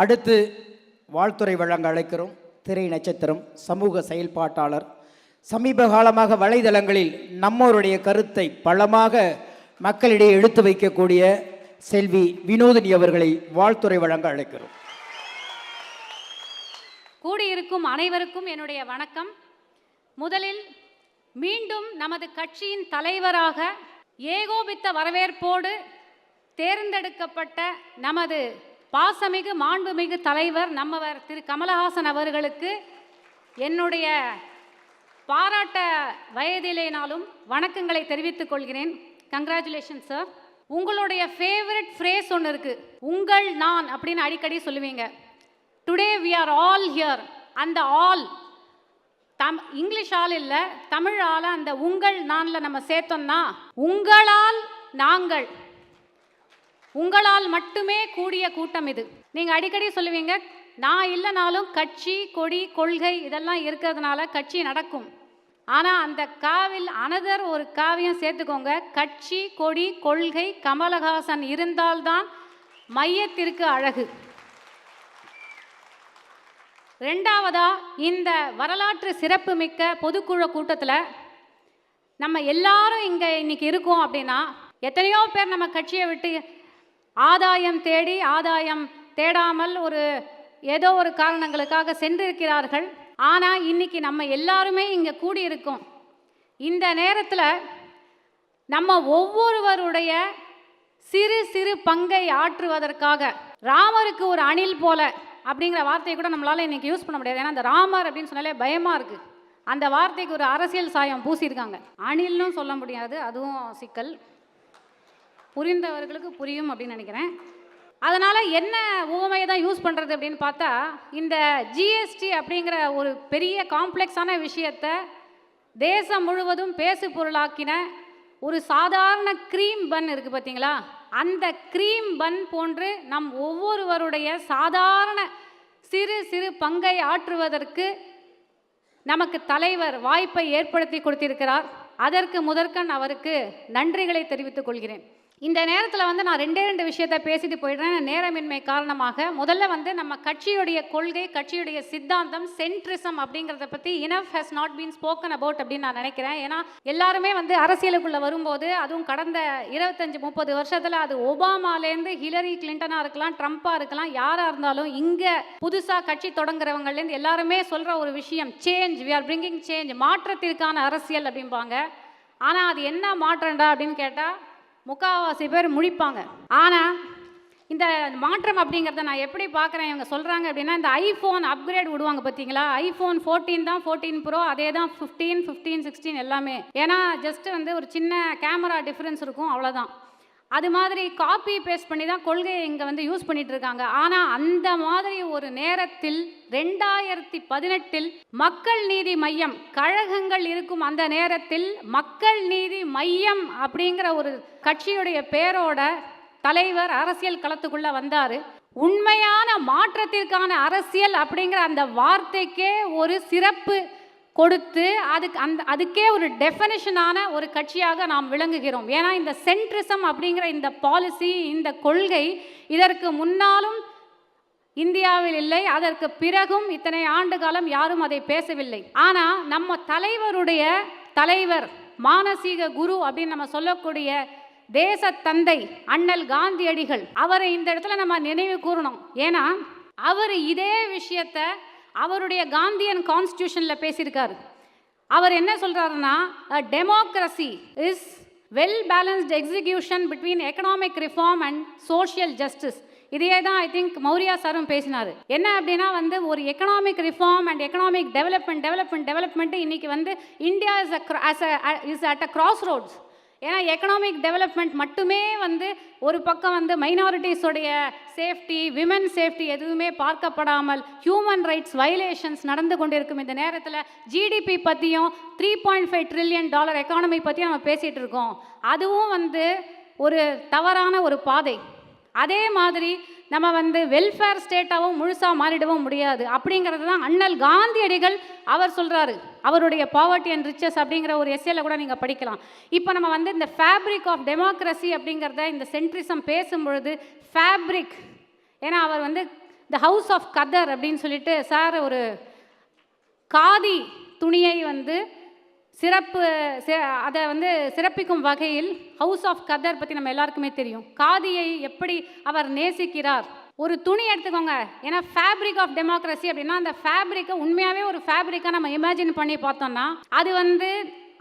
அடுத்து வாழ்த்துறை வழங்க அழைக்கிறோம். திரை நட்சத்திரம் சமூக செயல்பாட்டாளர். சமீப காலமாக வலைதளங்களில் நம்மோருடைய கருத்தை பலமாக மக்களிடையே எடுத்து வைக்கக்கூடிய செல்வி வினோதினி அவர்களை வாழ்த்துறை வழங்க அழைக்கிறோம். கூடியிருக்கும் அனைவருக்கும் என்னுடைய வணக்கம். முதலில் மீண்டும் நமது கட்சியின் தலைவராக ஏகோபித்த வரவேற்போடு தேர்ந்தெடுக்கப்பட்ட நமது பாசமிகு மாண்புமிகு தலைவர் நம்மவர் திரு கமலஹாசன் அவர்களுக்கு என்னுடைய பாராட்ட வயதிலேனாலும் வணக்கங்களை தெரிவித்துக் கொள்கிறேன். கங்க்ராச்சுலேஷன் சார் உங்களுடைய ஃபேவரட் ஃப்ரேஸ் ஒன்று இருக்கு. உங்கள் நான் அப்படின்னு அடிக்கடி சொல்லுவீங்க. Today we are all here அந்த ஆல் தம் இங்கிலீஷ் ஆள் இல்லை தமிழ் ஆளை அந்த உங்கள் நானில் நம்ம சேர்த்தோம்னா உங்களால் நாங்கள் உங்களால் மட்டுமே கூடிய கூட்டம் இது. நீங்கள் அடிக்கடி சொல்லுவீங்க நான் இல்லைனாலும் கட்சி கொடி கொள்கை இதெல்லாம் இருக்கிறதுனால கட்சி நடக்கும். ஆனால் அந்த காவில் அனதர் ஒரு காவியம் சேர்த்துக்கோங்க. கட்சி கொடி கொள்கை கமலஹாசன் இருந்தால்தான் மையத்திற்கு அழகு. ரெண்டாவதா இந்த வரலாற்று சிறப்புமிக்க பொதுக்குழு கூட்டத்தில் நம்ம எல்லாரும் இங்கே இன்னைக்கு இருக்கோம் அப்படின்னா எத்தனையோ பேர் நம்ம கட்சியை விட்டு ஆதாயம் தேடி ஆதாயம் தேடாமல் ஒரு ஏதோ ஒரு காரணங்களுக்காக சென்றிருக்கிறார்கள். ஆனால் இன்னைக்கு நம்ம எல்லாருமே இங்கே கூடியிருக்கோம். இந்த நேரத்தில் நம்ம ஒவ்வொருவருடைய சிறு சிறு பங்கை ஆற்றுவதற்காக ராமருக்கு ஒரு அணில் போல அப்படிங்கிற வார்த்தையை கூட நம்மளால் இன்றைக்கி யூஸ் பண்ண முடியாது. ஏன்னா அந்த ராமர் அப்படின்னு சொன்னாலே பயமாக இருக்குது அந்த வார்த்தைக்கு ஒரு அரசியல் சாயம் பூசியிருக்காங்க. அணில்னும் சொல்ல முடியாது அதுவும் சிக்கல். புரிந்தவர்களுக்கு புரியும் அப்படின்னு நினைக்கிறேன். அதனால் என்ன உவமையை தான் யூஸ் பண்ணுறது அப்படின்னு பார்த்தா இந்த ஜிஎஸ்டி அப்படிங்கிற ஒரு பெரிய காம்ப்ளெக்ஸான விஷயத்தை தேசம் முழுவதும் பேசு பொருளாக்கின ஒரு சாதாரண க்ரீம் பன் இருக்குது பார்த்தீங்களா? அந்த க்ரீம் பன் போன்று நம் ஒவ்வொருவருடைய சாதாரண சிறு சிறு பங்கை ஆற்றுவதற்கு நமக்கு தலைவர் வாய்ப்பை ஏற்படுத்தி கொடுத்திருக்கிறார். அதற்கு முதற்கண் அவருக்கு நன்றிகளை தெரிவித்துக் கொள்கிறேன். இந்த நேரத்தில் வந்து நான் ரெண்டே ரெண்டு விஷயத்தை பேசிட்டு போயிடுறேன். நேரமின்மை காரணமாக முதல்ல வந்து நம்ம கட்சியுடைய கொள்கை கட்சியுடைய சித்தாந்தம் சென்ட்ரிசம் அப்படிங்கிறத பற்றி enough has not been spoken about அப்படின்னு நான் நினைக்கிறேன். ஏன்னா எல்லாருமே வந்து அரசியலுக்குள்ளே வரும்போது அதுவும் கடந்த இருபத்தஞ்சி முப்பது வருஷத்தில் அது ஒபாமாலேருந்து ஹிலரி கிளின்டனாக இருக்கலாம் ட்ரம்ப்பாக இருக்கலாம் யாராக இருந்தாலும் இங்கே புதுசாக கட்சி தொடங்குறவங்கலேருந்து எல்லாருமே சொல்கிற ஒரு விஷயம் change we are bringing change மாற்றத்திற்கான அரசியல் அப்படிம்பாங்க. ஆனால் அது என்ன மாற்றம்டா அப்படின்னு கேட்டால் முக்காவாசி பேர் முழிப்பாங்க. ஆனால் இந்த மாற்றம் அப்படிங்கிறத நான் எப்படி பார்க்குறேன்? இவங்க சொல்கிறாங்க அப்படின்னா இந்த ஐஃபோன் அப்கிரேட் விடுவாங்க பார்த்தீங்களா? ஐஃபோன் ஃபோர்டீன் தான் ஃபோர்டீன் ப்ரோ அதே தான் ஃபிஃப்டீன் ஃபிஃப்டீன் சிக்ஸ்டீன் எல்லாமே. ஏன்னா ஜஸ்ட் வந்து ஒரு சின்ன கேமரா டிஃப்ரென்ஸ் இருக்கும் அவ்வளோதான் அது மாதிரி காப்பி பேஸ்ட் பண்ணி தான் கொள்கையை இங்கே வந்து யூஸ் பண்ணிட்டு இருக்காங்க. ஆனால் அந்த மாதிரி ஒரு நேரத்தில் ரெண்டாயிரத்தி பதினெட்டில் மக்கள் நீதி மையம் கழகங்கள் இருக்கும் அந்த நேரத்தில் மக்கள் நீதி மையம் அப்படிங்கிற ஒரு கட்சியுடைய பேரோட தலைவர் அரசியல் களத்துக்குள்ளே வந்தார். உண்மையான மாற்றத்திற்கான அரசியல் அப்படிங்கிற அந்த வார்த்தைக்கே ஒரு சிறப்பு கொடுத்து அதுக்கு அந்த அதுக்கே ஒரு டெஃபனிஷனான ஒரு கட்சியாக நாம் விளங்குகிறோம். ஏன்னா இந்த சென்ட்ரிசம் அப்படிங்கிற இந்த பாலிசி இந்த கொள்கை இதற்கு முன்னாலும் இந்தியாவில் இல்லை அதற்கு பிறகும் இத்தனை ஆண்டு காலம் யாரும் அதை பேசவில்லை. ஆனால் நம்ம தலைவருடைய தலைவர் மானசீக குரு அப்படின்னு நம்ம சொல்லக்கூடிய தேச தந்தை அண்ணல் காந்தியடிகள் அவரை இந்த இடத்துல நம்ம நினைவு கூறணும். ஏன்னா அவர் இதே விஷயத்தை அவருடைய காந்தியன் கான்ஸ்டியூஷனில் பேசியிருக்காரு. அவர் என்ன சொல்கிறாருன்னா democracy is well balanced execution between economic reform and social justice இதையே தான் ஐ திங்க் மௌரியா சாரும் பேசினார். என்ன அப்படின்னா வந்து ஒரு economic reform and economic development development development இன்றைக்கி வந்து India is a is at a crossroads ஏன்னா எக்கனாமிக் டெவலப்மெண்ட் மட்டுமே வந்து ஒரு பக்கம் வந்து மைனாரிட்டிஸோடைய சேஃப்டி விமன் சேஃப்டி எதுவுமே பார்க்கப்படாமல் ஹியூமன் ரைட்ஸ் வயலேஷன்ஸ் நடந்து கொண்டிருக்கும் இந்த நேரத்தில் ஜிடிபி பற்றியும் three point five trillion dollar economy பற்றியும் நம்ம பேசிகிட்டு இருக்கோம். அதுவும் வந்து ஒரு தவறான ஒரு பாதை. அதே மாதிரி நம்ம வந்து வெல்ஃபேர் ஸ்டேட்டாகவும் முழுசாக மாறிடவும் முடியாது. அப்படிங்கிறது தான் அண்ணல் காந்தியடிகள் அவர் சொல்கிறாரு அவருடைய பாவர்ட்டி அண்ட் ரிச்சஸ் அப்படிங்கிற ஒரு எஸ்ஏல கூட நீங்கள் படிக்கலாம். இப்போ நம்ம வந்து இந்த ஃபேப்ரிக் ஆஃப் டெமோக்ரஸி அப்படிங்கிறத இந்த சென்ட்ரிசம் பேசும்பொழுது ஃபேப்ரிக் ஏன்னா அவர் வந்து த ஹவுஸ் ஆஃப் கதர் அப்படின்னு சொல்லிட்டு சார் ஒரு காதி துணியை வந்து சிறப்பு அதை வந்து சிறப்பிக்கும் வகையில் ஹவுஸ் ஆஃப் கதர் பற்றி நம்ம எல்லாருக்குமே தெரியும். காதியை எப்படி அவர் நேசிக்கிறார்? ஒரு துணி எடுத்துக்கோங்க. ஏன்னா ஃபேப்ரிக் ஆஃப் டெமோக்ரஸி அப்படின்னா அந்த ஃபேப்ரிக்கை உண்மையாகவே ஒரு ஃபேப்ரிக்காக நம்ம இமேஜின் பண்ணி பார்த்தோம்னா அது வந்து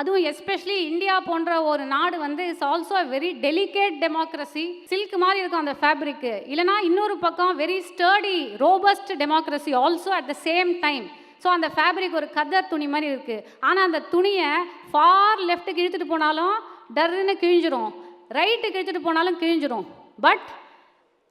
அதுவும் எஸ்பெஷலி இந்தியா போன்ற ஒரு நாடு வந்து it's also very delicate democracy silk மாதிரி இருக்கும் அந்த ஃபேப்ரிக்கு இல்லைனா இன்னொரு பக்கம் very sturdy robust democracy also at the same time so அந்த ஃபேப்ரிக் ஒரு கதர் துணி மாதிரி இருக்குது ஆனால் அந்த துணியை ஃபார் லெஃப்ட்டுக்கு இழுத்துட்டு போனாலும் டர்ன்னு கிழிஞ்சிரும். ரைட்டுக்கு இழுத்துட்டு போனாலும் கிழிஞ்சிரும். பட்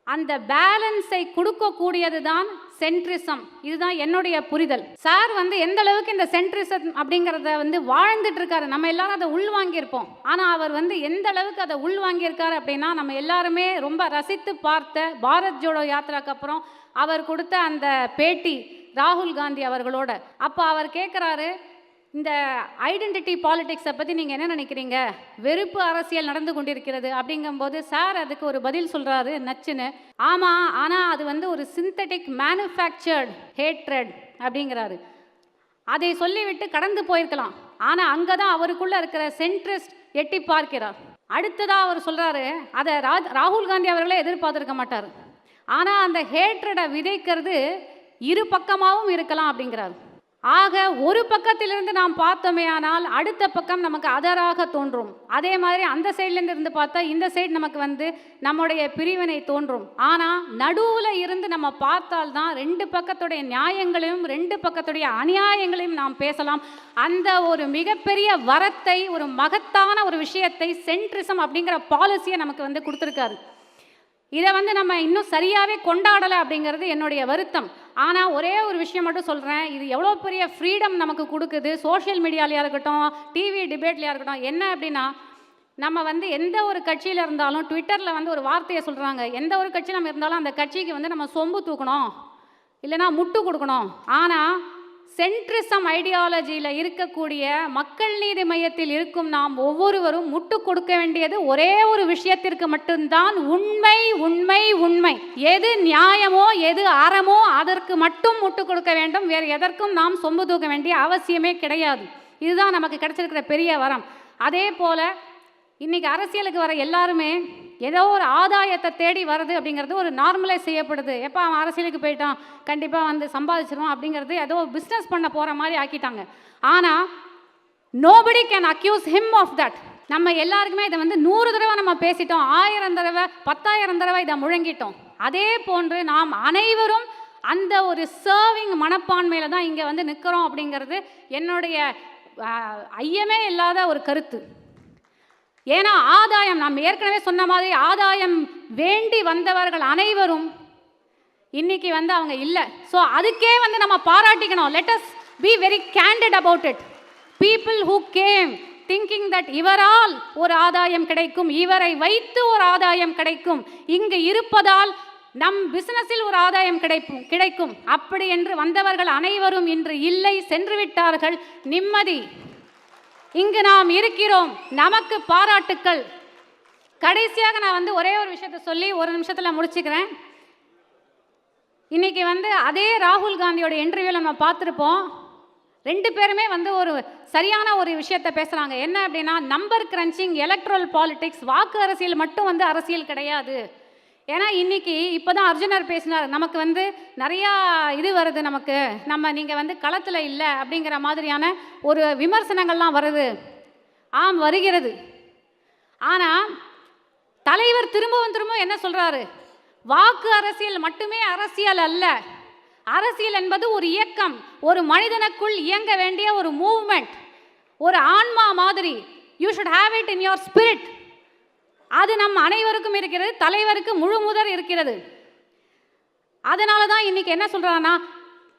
அந்த பேலன்ஸை கொடுக்கக்கூடியது தான் சென்ட்ரிசம் இதுதான் என்னுடைய புரிதல். சார் வந்து எந்த அளவுக்கு இந்த சென்ட்ரிசம் அப்படிங்கிறத வந்து வாழ்ந்துட்டு இருக்காரு. நம்ம எல்லாரும் அதை உள்வாங்கியிருப்போம். ஆனால் அவர் வந்து எந்த அளவுக்கு அதை உள்வாங்கியிருக்காரு அப்படின்னா நம்ம எல்லாருமே ரொம்ப ரசித்து பார்த்த பாரத் ஜோடோ யாத்திராக்கு அப்புறம் அவர் கொடுத்த அந்த பேட்டி ராகுல் காந்தி அவர்களோட. அப்போ அவர் கேட்குறாரு இந்த ஐடென்டிட்டி பாலிடிக்ஸை பற்றி நீங்கள் என்ன நினைக்கிறீங்க? வெறுப்பு அரசியல் நடந்து கொண்டிருக்கிறது அப்படிங்கும்போது சார் அதுக்கு ஒரு பதில் சொல்கிறாரு நச்சுன்னு. ஆமாம் ஆனால் அது வந்து ஒரு சிந்தட்டிக் மேனுஃபேக்சர்ட் ஹேட்ரட் அப்படிங்கிறாரு. அதை சொல்லிவிட்டு கடந்து போயிருக்கலாம். ஆனால் அங்கே தான் அவருக்குள்ளே இருக்கிற சென்ட்ரிஸ்ட் எட்டி பார்க்கிறார். அடுத்ததாக அவர் சொல்கிறாரு அதை ராஜ் ராகுல் காந்தி அவர்களே எதிர்பார்த்துருக்க மாட்டார். ஆனால் அந்த ஹேட்ரடை விதைக்கிறது இரு பக்கமாகவும் இருக்கலாம் அப்படிங்கிறார். ஆக ஒரு பக்கத்திலிருந்து நாம் பார்த்தோமே ஆனால் அடுத்த பக்கம் நமக்கு அதராக தோன்றும். அதே மாதிரி அந்த சைட்லேருந்து இருந்து பார்த்தா இந்த சைடு நமக்கு வந்து நம்முடைய பிரிவினை தோன்றும். ஆனால் நடுவில் இருந்து நம்ம பார்த்தால்தான் ரெண்டு பக்கத்துடைய நியாயங்களையும் ரெண்டு பக்கத்துடைய அநியாயங்களையும் நாம் பேசலாம். அந்த ஒரு மிகப்பெரிய வரத்தை ஒரு மகத்தான ஒரு விஷயத்தை சென்ட்ரிசம் அப்படிங்கிற பாலிசியை நமக்கு வந்து கொடுத்துருக்காரு. இதை வந்து நம்ம இன்னும் சரியாகவே கொண்டாடலை அப்படிங்கிறது என்னுடைய வருத்தம். ஆனால் ஒரே ஒரு விஷயம் மட்டும் சொல்கிறேன் இது எவ்வளோ பெரிய ஃப்ரீடம் நமக்கு கொடுக்குது. சோஷியல் மீடியாலையாக இருக்கட்டும் டிவி டிபேட்லையாக இருக்கட்டும். என்ன அப்படின்னா நம்ம வந்து எந்த ஒரு கட்சியில் இருந்தாலும் ட்விட்டரில் வந்து ஒரு வார்த்தையை சொல்கிறாங்க எந்த ஒரு கட்சி நம்ம இருந்தாலும் அந்த கட்சிக்கு வந்து நம்ம சொம்பு தூக்கணும். இல்லைன்னா முட்டு கொடுக்கணும். ஆனால் சென்ட்ரிசம் ஐடியாலஜியில் இருக்கக்கூடிய மக்கள் நீதி மையத்தில் இருக்கும் நாம் ஒவ்வொருவரும் முட்டு கொடுக்க வேண்டியது ஒரே ஒரு விஷயத்திற்கு மட்டும்தான். உண்மை உண்மை உண்மை. எது நியாயமோ எது அறமோ அதற்கு மட்டும் முட்டு கொடுக்க வேண்டும். வேறு எதற்கும் நாம் சொம்பு தூக்க வேண்டிய அவசியமே கிடையாது. இதுதான் நமக்கு கிடைச்சிருக்கிற பெரிய வரம். அதே போல இன்னைக்கு அரசியலுக்கு வர எல்லாருமே ஏதோ ஒரு ஆதாயத்தை தேடி வருது அப்படிங்கிறது ஒரு நார்மலைஸ் செய்யப்படுது. எப்போ அவன் அரசியலுக்கு போயிட்டான். கண்டிப்பாக வந்து சம்பாதிச்சிருவான் அப்படிங்கிறது ஏதோ பிஸ்னஸ் பண்ண போகிற மாதிரி ஆக்கிட்டாங்க. ஆனால் nobody can accuse him of that நம்ம எல்லாருக்குமே இதை வந்து நூறு தடவை நம்ம பேசிட்டோம். ஆயிரம் தடவை பத்தாயிரம் தடவை இதை முழங்கிட்டோம். அதே போன்று நாம் அனைவரும் அந்த ஒரு சர்விங் மனப்பான்மையில் தான் இங்கே வந்து நிற்கிறோம் அப்படிங்கிறது என்னுடைய ஐயமே இல்லாத ஒரு கருத்து. ஏன்னா ஆதாயம் நாம் ஏற்கனவே சொன்ன மாதிரி ஆதாயம் வேண்டி வந்தவர்கள் அனைவரும் இன்னைக்கு வந்து அவங்க இல்லை. ஸோ அதுக்கே வந்து நம்ம பாராட்டிக்கணும். Let us be very candid about it people who came thinking that இவரால் ஒரு ஆதாயம் கிடைக்கும் இவரை வைத்து ஒரு ஆதாயம் கிடைக்கும் இங்கு இருப்பதால் நம் பிசினஸில் ஒரு ஆதாயம் கிடைக்கும் கிடைக்கும். அப்படி என்று வந்தவர்கள் அனைவரும் இன்று இல்லை சென்று விட்டார்கள். நிம்மதி. இங்கு நாம் இருக்கிறோம். நமக்கு பாராட்டுக்கள். கடைசியாக நான் வந்து ஒரே ஒரு விஷயத்தை சொல்லி ஒரு நிமிஷத்தில் முடிச்சுக்கிறேன். இன்னைக்கு வந்து அதே ராகுல் காந்தியோட இன்டர்வியூவில் நம்ம பார்த்துருப்போம். ரெண்டு பேருமே வந்து ஒரு சரியான ஒரு விஷயத்தை பேசுகிறாங்க என்ன அப்படின்னா நம்பர் கிரன்ச்சிங் எலக்ட்ரல் பாலிடிக்ஸ் வாக்கு அரசியல் மட்டும் வந்து அரசியல் கிடையாது. ஏன்னா இன்னைக்கு இப்போ தான் அர்ஜுனர் பேசினார் நமக்கு வந்து நிறையா இது வருது நமக்கு. நம்ம நீங்கள் வந்து களத்தில் இல்லை அப்படிங்கிற மாதிரியான ஒரு விமர்சனங்கள்லாம் வருது. ஆம் வருகிறது. ஆனால் தலைவர் திரும்பவும் திரும்பவும் என்ன சொல்கிறாரு வாக்கு அரசியல் மட்டுமே அரசியல் அல்ல. அரசியல் என்பது ஒரு இயக்கம். ஒரு மனிதனுக்குள் இயங்க வேண்டிய ஒரு மூவ்மெண்ட் ஒரு ஆன்மா மாதிரி. You should have it in your spirit அது நம் அனைவருக்கும் இருக்கிறது தலைவருக்கு முழு முதல் இருக்கிறது. அதனால தான் இன்னைக்கு என்ன சொல்றாங்கன்னா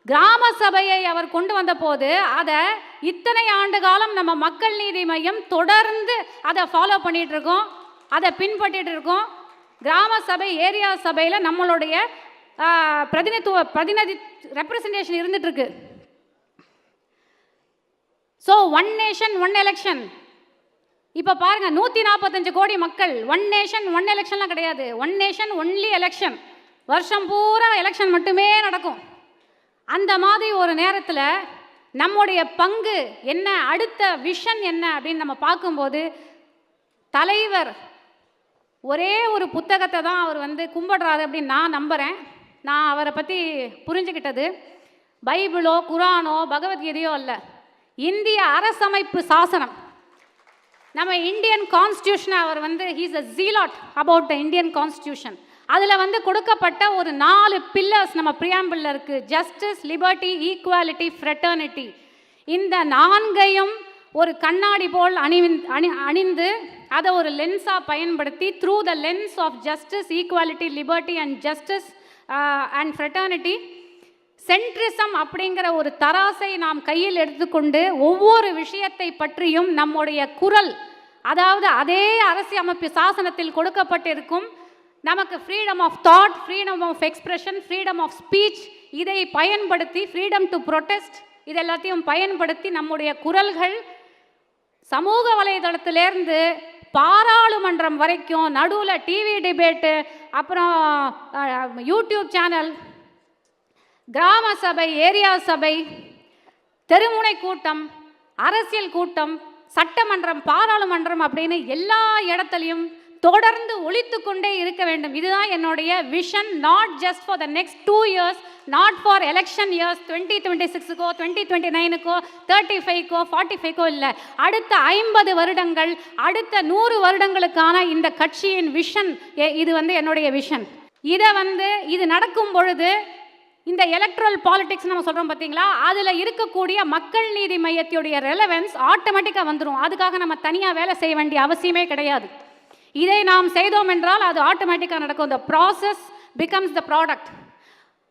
கிராம சபையை அவர் கொண்டு வந்த போது அதை இத்தனை ஆண்டு காலம் நம்ம மக்கள் நீதி மையம் தொடர்ந்து அதை ஃபாலோ பண்ணிகிட்டு இருக்கோம் அதை பின்பற்றிட்டு இருக்கோம் கிராம சபை ஏரியா சபையில் நம்மளுடைய பிரதிநிதித்துவ பிரதிநிதி ரெப்ரசன்டேஷன் இருந்துட்டு இருக்கு so one nation one election இப்போ பாருங்க நூற்றி நாற்பத்தஞ்சு கோடி மக்கள் ஒன் நேஷன் ஒன் எலெக்ஷன்லாம் கிடையாது. ஒன் நேஷன் ஒன்லி எலெக்ஷன் வருஷம் பூரா எலெக்ஷன் மட்டுமே நடக்கும். அந்த மாதிரி ஒரு நேரத்தில் நம்முடைய பங்கு என்ன அடுத்த விஷன் என்ன அப்படின்னு நம்ம பார்க்கும்போது தலைவர் ஒரே ஒரு புத்தகத்தை தான் அவர் வந்து கும்பிடுறாரு அப்படின்னு நான் நம்புகிறேன் நான் அவரை பற்றி புரிஞ்சுக்கிட்டது பைபிளோ குரானோ பகவத்கீதையோ அல்ல. இந்திய அரசமைப்பு சாசனம். நம்ம இந்தியன் கான்ஸ்டியூஷனை அவர் வந்து he's a zealot about the Indian constitution அதில் வந்து கொடுக்கப்பட்ட ஒரு நாலு பில்லர்ஸ் நம்ம பிரியாம்பிளில் இருக்குது ஜஸ்டிஸ் லிபர்ட்டி ஈக்குவாலிட்டி ஃப்ரெட்டர்னிட்டி இந்த நான்கையும் ஒரு கண்ணாடி போல் அணி அணி அணிந்து அதை ஒரு லென்ஸாக பயன்படுத்தி through the lens of justice equality liberty and justice and fraternity centrism அப்படிங்கிற ஒரு தராசை நாம் கையில் எடுத்துக்கொண்டு ஒவ்வொரு விஷயத்தை பற்றியும் நம்முடைய குரல் அதாவது அதே அரசியமைப்பு சாசனத்தில் கொடுக்கப்பட்டிருக்கும் நமக்கு freedom of thought freedom of expression freedom of speech இதை பயன்படுத்தி ஃப்ரீடம் டு ப்ரொட்டஸ்ட் இது எல்லாத்தையும் பயன்படுத்தி நம்முடைய குரல்கள் சமூக வலைதளத்திலேருந்து பாராளுமன்றம் வரைக்கும் நடுவில் டிவி டிபேட்டு அப்புறம் யூடியூப் சேனல் கிராம சபை ஏரியா சபை தெருமுனை கூட்டம் அரசியல் கூட்டம் சட்டமன்றம் பாராளுமன்றம் அப்படின்னு எல்லா இடத்துலையும் தொடர்ந்து ஒழித்து கொண்டே இருக்க வேண்டும். இதுதான் என்னுடைய vision not just for the next two years not for election years twenty twenty சிக்ஸுக்கோ twenty twenty நைனுக்கோ தேர்ட்டி ஃபைவ்க்கோ ஃபார்ட்டி ஃபைவ்க்கோ இல்லை. அடுத்த ஐம்பது வருடங்கள் அடுத்த நூறு வருடங்களுக்கான இந்த கட்சியின் விஷன் இது வந்து என்னுடைய விஷன் இதை வந்து இது நடக்கும் பொழுது இந்த எலக்ட்ரல் பாலிடிக்ஸ் நம்ம சொல்கிறோம் பார்த்தீங்களா அதில் இருக்கக்கூடிய மக்கள் நீதி மையத்தினுடைய ரெலவென்ஸ் ஆட்டோமேட்டிக்காக வந்துடும் அதுக்காக நம்ம தனியாக வேலை செய்ய வேண்டிய அவசியமே கிடையாது. இதை நாம் செய்தோம் என்றால் அது ஆட்டோமேட்டிக்காக நடக்கும். The process becomes the product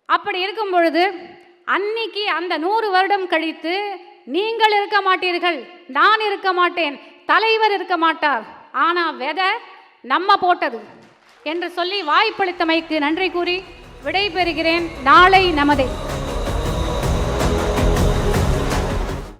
அப்படி இருக்கும் பொழுது அன்னைக்கு அந்த நூறு வருடம் கழித்து நீங்கள் இருக்க மாட்டீர்கள் நான் இருக்க மாட்டேன் தலைவர் இருக்க மாட்டார். ஆனால் வெதை நம்ம போட்டது என்று சொல்லி வாய்ப்பளித்தமைக்கு நன்றி கூறி விடைபெறுகிறேன். நாளை நமதே.